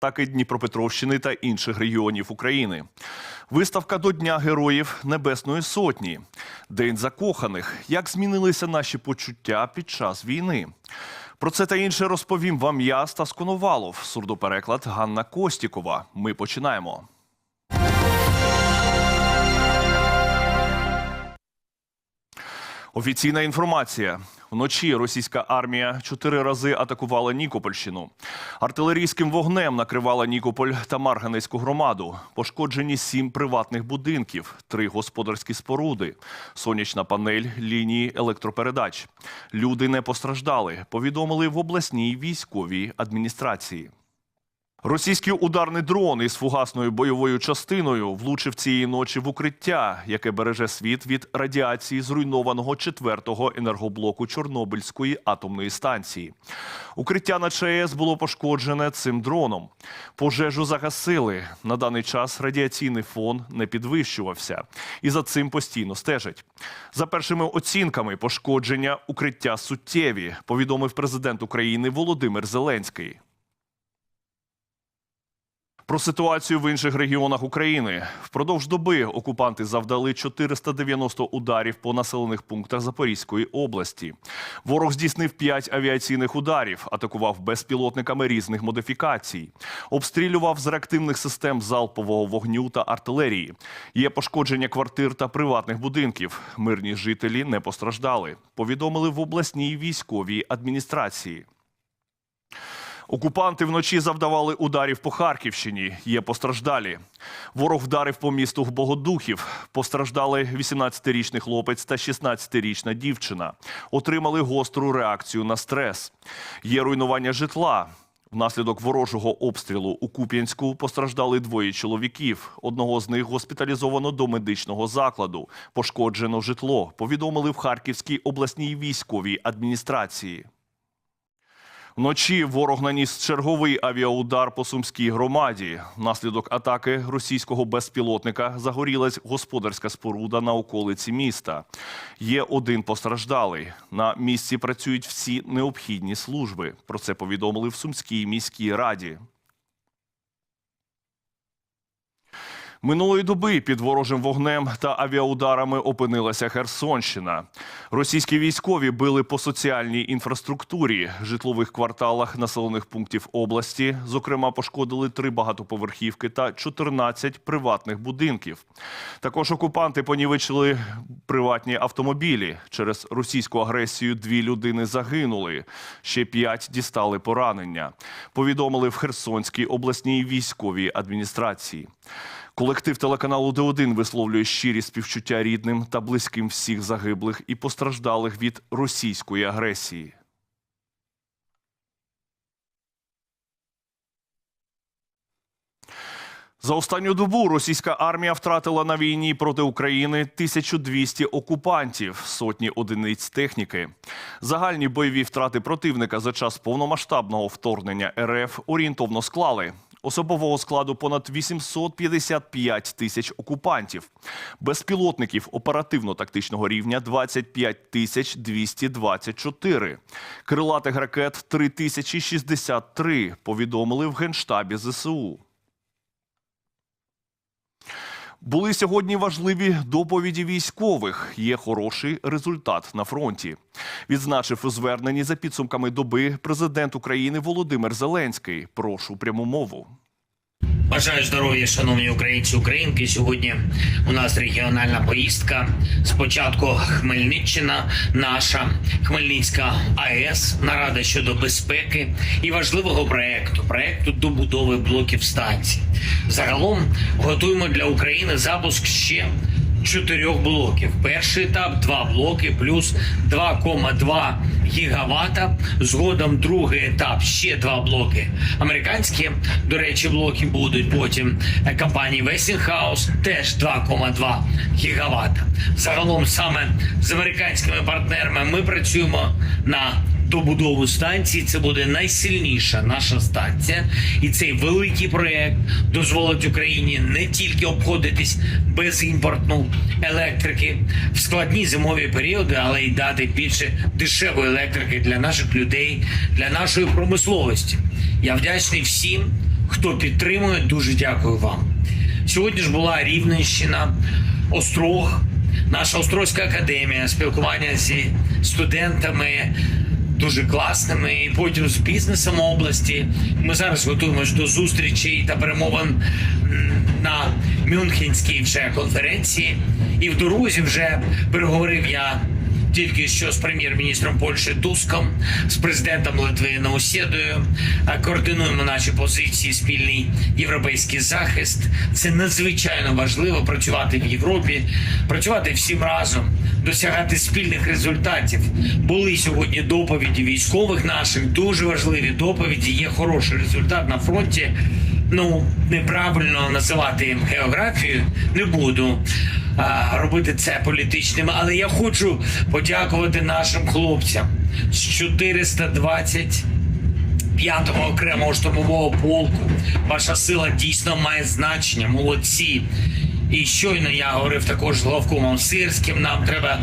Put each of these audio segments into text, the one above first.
так і Дніпропетровщини та інших регіонів України. Виставка до Дня Героїв Небесної Сотні, День закоханих. Як змінилися наші почуття під час війни? Про це та інше розповім вам я, Стас Коновалов, сурдопереклад Ганна Костікова. Ми починаємо. Офіційна інформація. Вночі російська армія чотири рази атакувала Нікопольщину. Артилерійським вогнем накривала Нікополь та Марганецьку громаду. Пошкоджені сім приватних будинків, три господарські споруди, сонячна панель лінії електропередач. Люди не постраждали. Повідомили в обласній військовій адміністрації. Російський ударний дрон із фугасною бойовою частиною влучив цієї ночі в укриття, яке береже світ від радіації зруйнованого четвертого енергоблоку Чорнобильської атомної станції. Укриття на ЧАЕС було пошкоджене цим дроном. Пожежу загасили. На даний час радіаційний фон не підвищувався, і за цим постійно стежать. За першими оцінками, пошкодження укриття суттєві, повідомив президент України Володимир Зеленський. Про ситуацію в інших регіонах України впродовж доби окупанти завдали 490 ударів по населених пунктах Запорізької області. Ворог здійснив 5 авіаційних ударів, атакував безпілотниками різних модифікацій, обстрілював з реактивних систем залпового вогню та артилерії. Є пошкодження квартир та приватних будинків. Мирні жителі не постраждали. Повідомили в обласній військовій адміністрації. Окупанти вночі завдавали ударів по Харківщині. Є постраждалі. Ворог вдарив по місту Богодухів. Постраждали 18-річний хлопець та 16-річна дівчина. Отримали гостру реакцію на стрес. Є руйнування житла. Внаслідок ворожого обстрілу у Куп'янську постраждали двоє чоловіків. Одного з них госпіталізовано до медичного закладу. Пошкоджено житло. Повідомили в Харківській обласній військовій адміністрації. Вночі ворог наніс черговий авіаудар по сумській громаді. Внаслідок атаки російського безпілотника загорілась господарська споруда на околиці міста. Є один постраждалий. На місці працюють всі необхідні служби. Про це повідомили в Сумській міській раді. Минулої доби під ворожим вогнем та авіаударами опинилася Херсонщина. Російські військові били по соціальній інфраструктурі, житлових кварталах населених пунктів області. Зокрема, пошкодили три багатоповерхівки та 14 приватних будинків. Також окупанти понівечили приватні автомобілі. Через російську агресію дві людини загинули. Ще п'ять дістали поранення. Повідомили в Херсонській обласній військовій адміністрації. Колектив телеканалу Д1 висловлює щирі співчуття рідним та близьким всіх загиблих і постраждалих від російської агресії. За останню добу російська армія втратила на війні проти України 1200 окупантів, сотні одиниць техніки. Загальні бойові втрати противника за час повномасштабного вторгнення РФ орієнтовно склали. Особового складу понад 855 тисяч окупантів, безпілотників оперативно-тактичного рівня 25 тисяч 224, крилатих ракет 3063, повідомили в Генштабі ЗСУ. Були сьогодні важливі доповіді військових. Є хороший результат на фронті. Відзначив у зверненні за підсумками доби президент України Володимир Зеленський. Прошу пряму мову. Бажаю здоров'я, шановні українці українки. Сьогодні у нас регіональна поїздка. Спочатку Хмельниччина, наша Хмельницька АЕС, нарада щодо безпеки і важливого проекту проекту добудови блоків станцій. Загалом готуємо для України запуск ще чотирьох блоків. Перший етап два блоки плюс 2,2 гігавата. Згодом другий етап ще два блоки. Американські, до речі, блоки будуть потім е, компанії Westinghouse теж 2,2 гігавата. Загалом саме з американськими партнерами ми працюємо на добудову станції. Це буде найсильніша наша станція, і цей великий проект дозволить Україні не тільки обходитись без імпортну електрики в складні зимові періоди, але й дати більше дешевої електрики для наших людей, для нашої промисловості. Я вдячний всім. хто підтримує, дуже дякую вам. Сьогодні ж була Рівненщина, Острог, наша Острозька академія, спілкування зі студентами дуже класними, і потім з бізнесом області. Ми зараз готуємось до зустрічей та перемовин на Мюнхенській вже конференції. І в дорозі вже переговорив я тільки що з прем'єр-міністром Польщі Туском, з президентом Литви Наусєдою. Е, Координуємо наші позиції, спільний європейський захист. Це надзвичайно важливо працювати в Європі, працювати всім разом, досягати спільних результатів. Були сьогодні доповіді військових наших, дуже важливі доповіді. Є хороший результат на фронті. Ну, неправильно називати їм географію не буду а, робити це політичним, але я хочу подякувати нашим хлопцям з 420 5-го окремого штурмового полку. Ваша сила дійсно має значення. Молодці. І щойно я говорив також з главкомом Сирським. Нам треба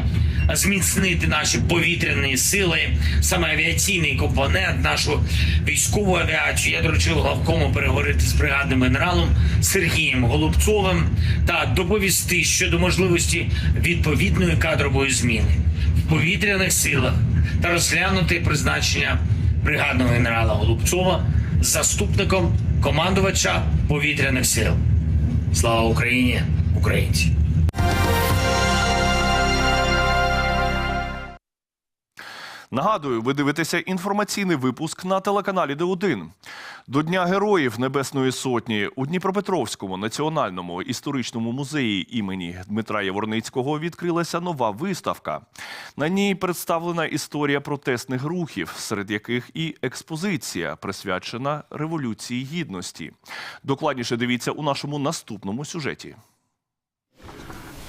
зміцнити наші повітряні сили, саме авіаційний компонент, нашу військову авіацію. Я доручив главкому переговорити з бригадним генералом Сергієм Голубцовим та доповісти щодо можливості відповідної кадрової зміни в повітряних силах та розглянути призначення бригадного генерала Голубцова заступником командувача повітряних сил. Слава Україні, українці! Нагадую, ви дивитеся інформаційний випуск на телеканалі Д1. До Дня Героїв Небесної Сотні у Дніпропетровському національному історичному музеї імені Дмитра Яворницького відкрилася нова виставка. На ній представлена історія протестних рухів, серед яких і експозиція, присвячена Революції Гідності. Докладніше дивіться у нашому наступному сюжеті.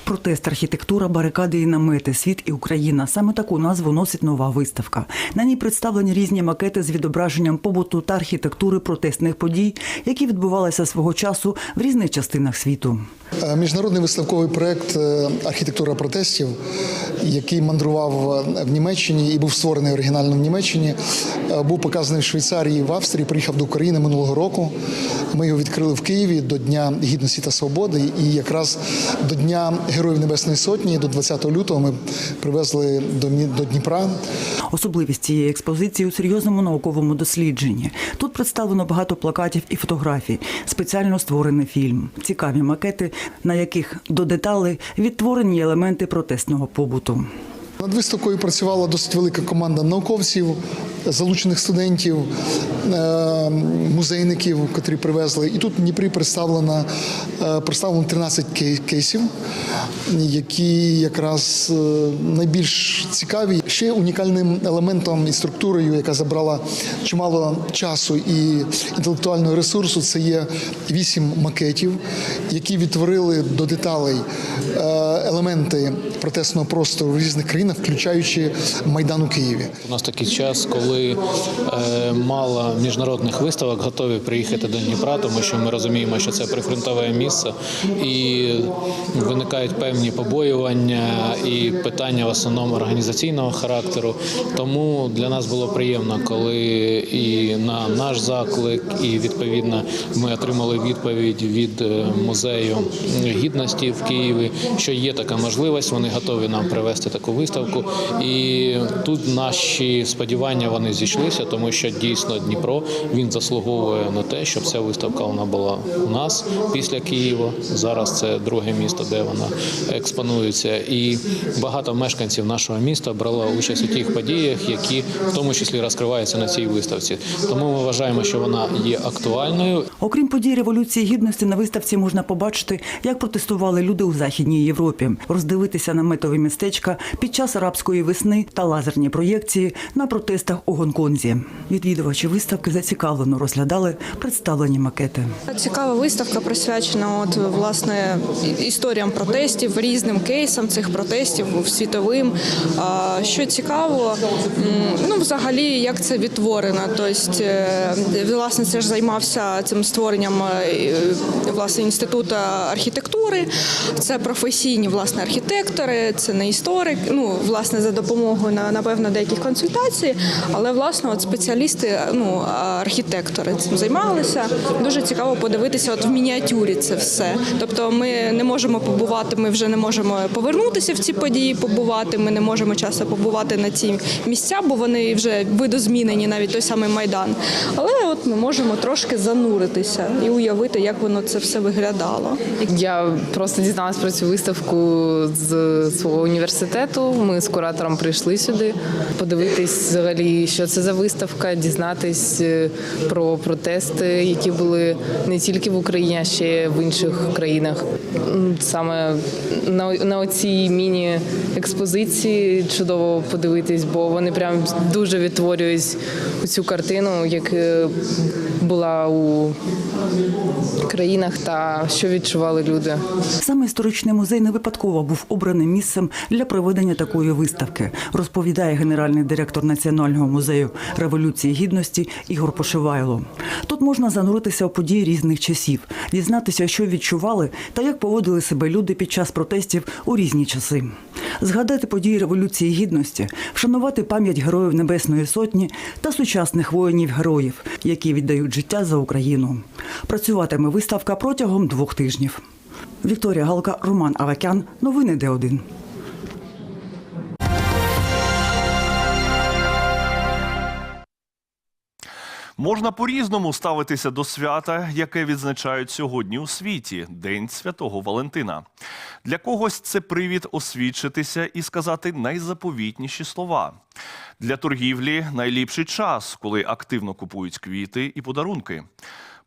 Протест, архітектура, барикади і намети, світ і Україна. Саме таку назву носить нова виставка. На ній представлені різні макети з відображенням побуту та архітектури протестних подій, які відбувалися свого часу в різних частинах світу. Е, Міжнародний виставковий проект е, Архітектура протестів, який мандрував е, в Німеччині і був створений оригінально в Німеччині, був показаний в Швейцарії, в Австрії. Приїхав до України минулого року. Ми його відкрили в Києві до Дня Гідності та Свободи. І якраз до Дня Героїв Небесної Сотні, до 20 лютого, ми привезли до Дніпра Особливість цієї експозиції у серйозному науковому дослідженні. Тут представлено багато плакатів і фотографій, спеціально створений фільм, цікаві макети, на яких до деталей відтворені елементи протестного побуту. Над виставкою працювала досить велика команда науковців, залучених студентів, е, музейників, котрі привезли. І тут в Дніпрі представлено, е, представлено 13 кейсів, які якраз е, найбільш цікаві. Ще унікальним елементом і структурою, яка забрала чимало часу і інтелектуального ресурсу, це є вісім макетів, які відтворили до деталей елементи протестного простору різних країнах, включаючи Майдан у Києві. У нас такий час, коли е, мало міжнародних виставок готові приїхати до Дніпра, тому що ми розуміємо, що це прифронтове місце, і виникають певні побоювання і питання в основному організаційного характеру. Тому для нас було приємно, коли і на наш заклик, і відповідно ми отримали відповідь від е, музею гідності в Києві, що є така можливість. Вони готові нам привезти таку виставку. І тут наші сподівання вони зійшлися, тому що дійсно Дніпро він заслуговує на те, щоб ця виставка вона була у нас після Києва. Зараз це друге місто, де вона експонується, і багато мешканців нашого міста брало участь у тих подіях, які в тому числі розкриваються на цій виставці. Тому ми вважаємо, що вона є актуальною Окрім подій Революції Гідності, на виставці можна побачити, як протестували люди у Західній Європі, роздивитися наметові містечка під час арабської весни та лазерні проєкції на протестах у Гонконзі. Відвідувачі виставки зацікавлено розглядали представлені макети. Цікава виставка присвячена от власне історіям протестів, різним кейсам цих протестів світовим. Що цікаво, ну взагалі як це відтворено. Тобто, е, власне, це ж займався цим створенням е, власне інституту архітектури. Це професійні власне архітектори, це не історик. Ну власне за допомогою на напевно деяких консультацій. Але власне от спеціалісти, ну архітектори цим займалися. Дуже цікаво подивитися, от в мініатюрі це все. Тобто, ми не можемо побувати, ми вже не можемо повернутися в ці події, побувати. Ми не можемо часто побувати на ці місця, бо вони вже видозмінені, навіть той самий майдан. Але от ми можемо трошки зануритися і уявити, як воно це все виглядало. Я просто дізналась про цю виставку з свого університету. Ми з куратором прийшли сюди подивитись взагалі, що це за виставка, дізнатись е, про протести, які були не тільки в Україні, а ще в інших країнах. Саме на, на цій міні-експозиції чудово подивитись, бо вони прям дуже відтворюють цю картину, як е, була у країнах та що відчували люди. Саме історичний музей не випадково був обраним місцем для проведення такої виставки, розповідає генеральний директор Національного музею революції гідності Ігор Пошивайло. Тут можна зануритися у події різних часів, дізнатися, що відчували та як поводили себе люди під час протестів у різні часи, згадати події революції гідності, вшанувати пам'ять героїв Небесної Сотні та сучасних воїнів-героїв, які віддають життя за Україну. Працюватиме виставка протягом двох тижнів. Вікторія Галка, Роман Авакян. Новини Д1. Можна по-різному ставитися до свята, яке відзначають сьогодні у світі День Святого Валентина. Для когось це привід освідчитися і сказати найзаповітніші слова. Для торгівлі найліпший час, коли активно купують квіти і подарунки.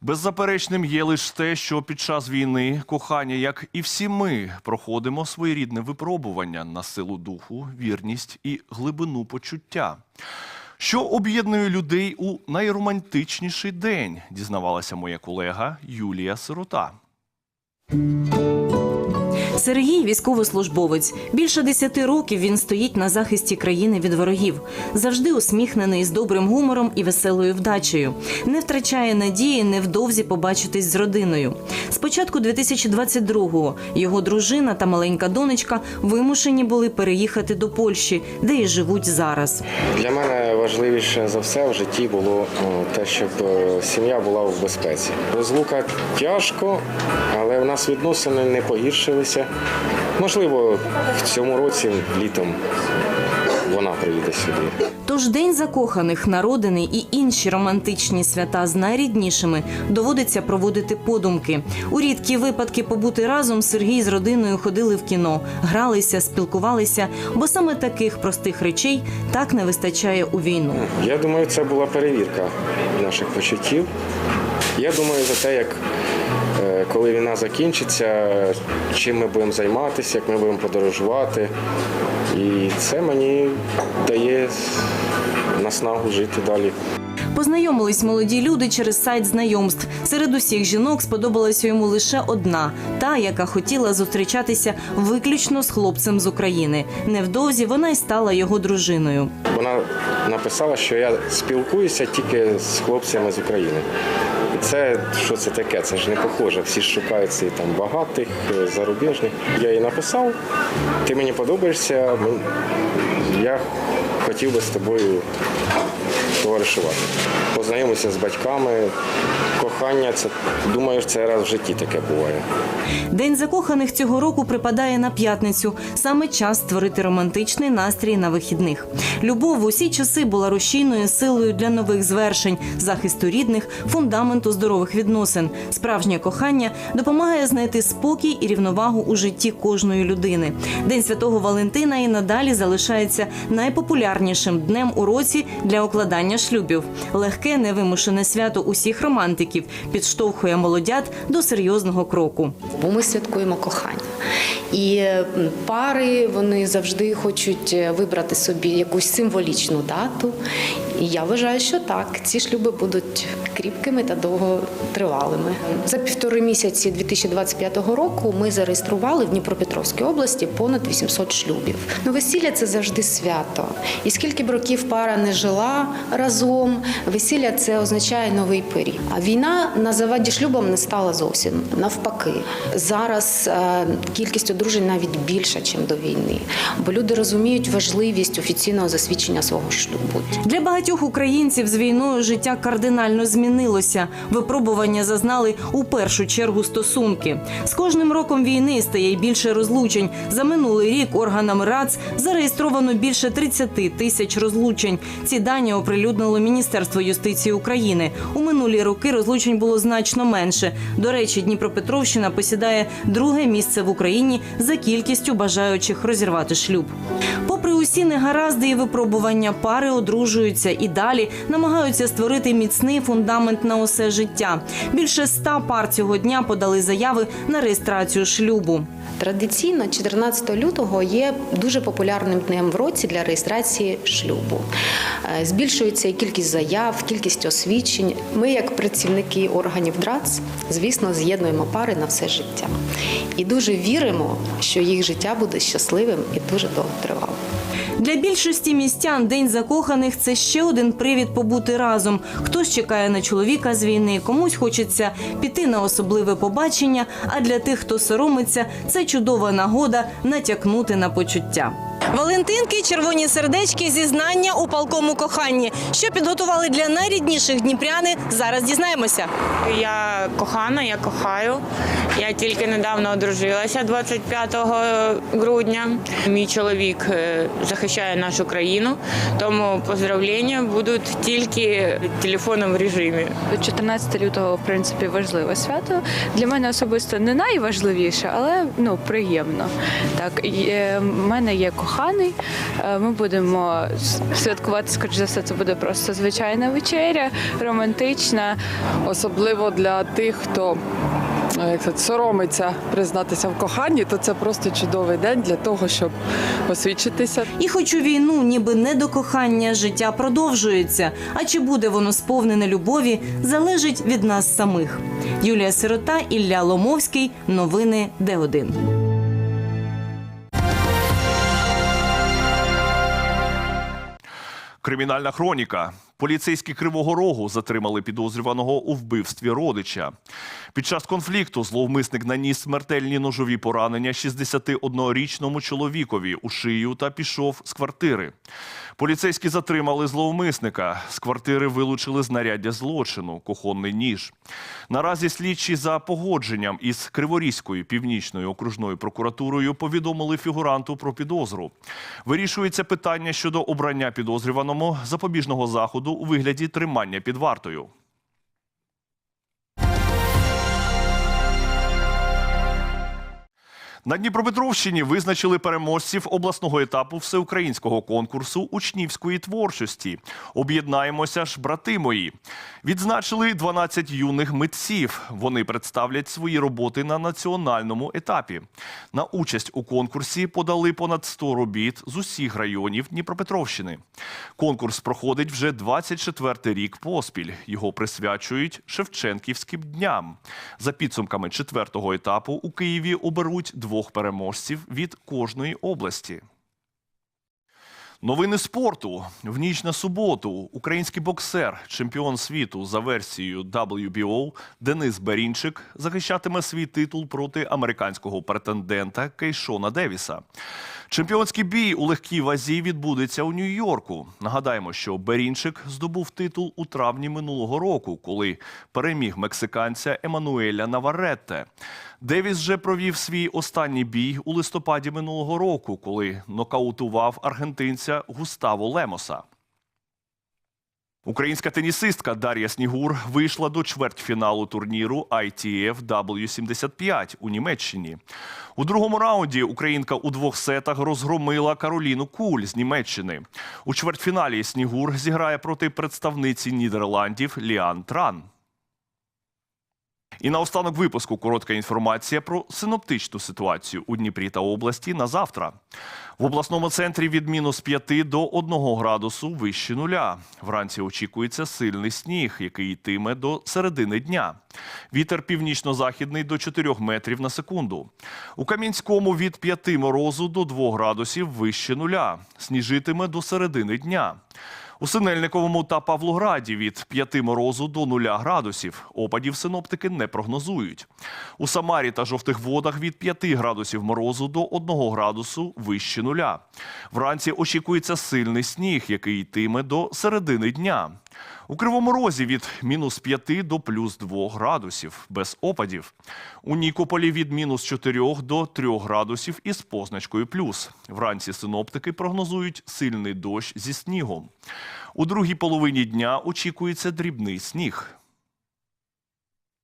Беззаперечним є лише те, що під час війни кохання, як і всі ми, проходимо своєрідне випробування на силу духу, вірність і глибину почуття. Що об'єднує людей у найромантичніший день, дізнавалася моя колега Юлія Сирота. Сергій військовослужбовець. Більше десяти років він стоїть на захисті країни від ворогів. Завжди усміхнений з добрим гумором і веселою вдачею. Не втрачає надії невдовзі побачитись з родиною. З початку 2022-го його дружина та маленька донечка вимушені були переїхати до Польщі, де і живуть зараз. Для мене важливіше за все в житті було те, щоб е, сім'я була в безпеці. Розлука тяжко, але в нас відносини не погіршилися. Можливо, в цьому році літом вона приїде сюди. Тож День закоханих, народини і інші романтичні свята з найріднішими доводиться проводити подумки. У рідкі випадки побути разом Сергій з родиною ходили в кіно, гралися, спілкувалися, бо саме таких простих речей так не вистачає у війну. Я думаю, це була перевірка наших почуттів. Я думаю за те, як коли війна закінчиться, чим ми будемо займатися, як ми будемо подорожувати. І це мені дає наснагу жити далі. Познайомились молоді люди через сайт знайомств. Серед усіх жінок сподобалася йому лише одна, та, яка хотіла зустрічатися виключно з хлопцем з України. Невдовзі вона й стала його дружиною. Вона написала, що я спілкуюся тільки з хлопцями з України. Це що це таке? Це ж не похоже. Всі ж шукають ці там багатих, е, зарубіжних. Я їй написав, ти мені подобаєшся, я хотів би з тобою товаришувати. Познайомився з батьками. Кохання, це думаю, це раз в житті таке буває. День закоханих цього року припадає на п'ятницю. Саме час створити романтичний настрій на вихідних. Любов в усі часи була рушійною силою для нових звершень, захисту рідних, фундаменту здорових відносин. Справжнє кохання допомагає знайти спокій і рівновагу у житті кожної людини. День святого Валентина і надалі залишається найпопулярнішим днем у році для укладання шлюбів. Легке невимушене свято усіх романтиків підштовхує молодят до серйозного кроку. бо ми святкуємо кохання. І пари вони завжди хочуть е, вибрати собі якусь символічну дату. І я вважаю, що так, ці шлюби будуть кріпкими та довготривалими. За півтори місяці 2025 року ми зареєстрували в Дніпропетровській області понад 800 шлюбів. Ну, весілля це завжди свято. І скільки б років пара не жила разом, весілля це означає новий період. А війна На заваді шлюбам не стала зовсім навпаки. Зараз е, кількість одружень навіть більша, ніж до війни, бо люди розуміють важливість офіційного засвідчення свого шлюбу. Для багатьох українців з війною життя кардинально змінилося. Випробування зазнали у першу чергу стосунки. З кожним роком війни стає й більше розлучень. За минулий рік органами РАЦ зареєстровано більше 30 тисяч розлучень. Ці дані оприлюднило Міністерство юстиції України. У минулі роки розлучень було значно менше. До речі, Дніпропетровщина посідає друге місце в Україні за кількістю бажаючих розірвати шлюб. Попри усі негаразди і випробування, пари одружуються і далі намагаються створити міцний фундамент на усе життя. Більше ста пар цього дня подали заяви на реєстрацію шлюбу. Традиційно 14 лютого є дуже популярним днем в році для реєстрації шлюбу. Е, Збільшується і кількість заяв, кількість освідчень. Ми, як працівники органів ДРАЦ, звісно, з'єднуємо пари на все життя. І дуже віримо, що їх життя буде щасливим і дуже довготривалим. Для більшості містян День закоханих це ще один привід побути разом. Хтось чекає на чоловіка з війни, комусь хочеться піти на особливе побачення. А для тих, хто соромиться, це чудова нагода натякнути на почуття. Валентинки, червоні сердечки, зізнання у палкому коханні. Що підготували для найрідніших дніпряни? Зараз дізнаємося. Я кохана, я кохаю. Я тільки недавно одружилася 25 грудня. Мій чоловік е, захищає нашу країну, тому поздравлення будуть тільки в телефонному режимі. 14 лютого, в принципі, важливе свято. Для мене особисто не найважливіше, але ну приємно. Так, в мене є коханий. е, Ми будемо святкувати, скоріш за все, це буде просто звичайна вечеря, романтична. особливо для тих, хто е, як сказати, соромиться признатися в коханні, то це просто чудовий день для того, щоб освідчитися. І хоч у війну, ніби не до кохання, життя продовжується. А чи буде воно сповнене любові, залежить від нас самих. Юлія Сирота, Ілля Ломовський. Новини Д1. Кримінальна хроніка. Поліцейські Кривого Рогу затримали підозрюваного у вбивстві родича. Під час конфлікту зловмисник наніс смертельні ножові поранення 61-річному чоловікові у шию та пішов з квартири. Поліцейські затримали зловмисника. З квартири вилучили знаряддя злочину, кухонний ніж. Наразі слідчі за погодженням із Криворізькою північною окружною прокуратурою повідомили фігуранту про підозру. Вирішується питання щодо обрання підозрюваному запобіжного заходу у вигляді тримання під вартою. На Дніпропетровщині визначили переможців обласного етапу всеукраїнського конкурсу учнівської творчості. Об'єднаємося ж, брати мої. Відзначили 12 юних митців. Вони представлять свої роботи на національному етапі. На участь у конкурсі подали понад 100 робіт з усіх районів Дніпропетровщини. Конкурс проходить вже 24 рік поспіль. Його присвячують Шевченківським дням. За підсумками четвертого етапу у Києві оберуть двох переможців від кожної області. Новини спорту в ніч на суботу. Український боксер, чемпіон світу за версією WBO Денис Берінчик захищатиме свій титул проти американського претендента Кейшона Девіса. Чемпіонський бій у легкій вазі відбудеться у Нью-Йорку. Нагадаємо, що Берінчик здобув титул у травні минулого року, коли переміг мексиканця Емануеля Наваретте. Девіс вже провів свій останній бій у листопаді минулого року, коли нокаутував аргентинця Густаво Лемоса. Українська тенісистка Дар'я Снігур вийшла до чвертьфіналу турніру ITF W75 у Німеччині. У другому раунді українка у двох сетах розгромила Кароліну Куль з Німеччини. У чвертьфіналі Снігур зіграє проти представниці Нідерландів Ліан Тран. І наостанок випуску коротка інформація про синоптичну ситуацію у Дніпрі та області на завтра. В обласному центрі від мінус 5 до 1 градусу вище нуля. Вранці очікується сильний сніг, який йтиме до середини дня. Вітер північно-західний до 4 метрів на секунду. У Кам'янському від 5 морозу до 2 градусів вище нуля. Сніжитиме до середини дня. У Синельниковому та Павлограді від 5 морозу до 0 градусів. Опадів синоптики не прогнозують. У Самарі та жовтих водах від 5 градусів морозу до 1 градусу вище нуля. Вранці очікується сильний сніг, який йтиме до середини дня. У Кривому Розі від мінус 5 до плюс 2 градусів без опадів. У Нікополі від мінус 4 до 3 градусів із позначкою плюс. Вранці синоптики прогнозують сильний дощ зі снігом. У другій половині дня очікується дрібний сніг.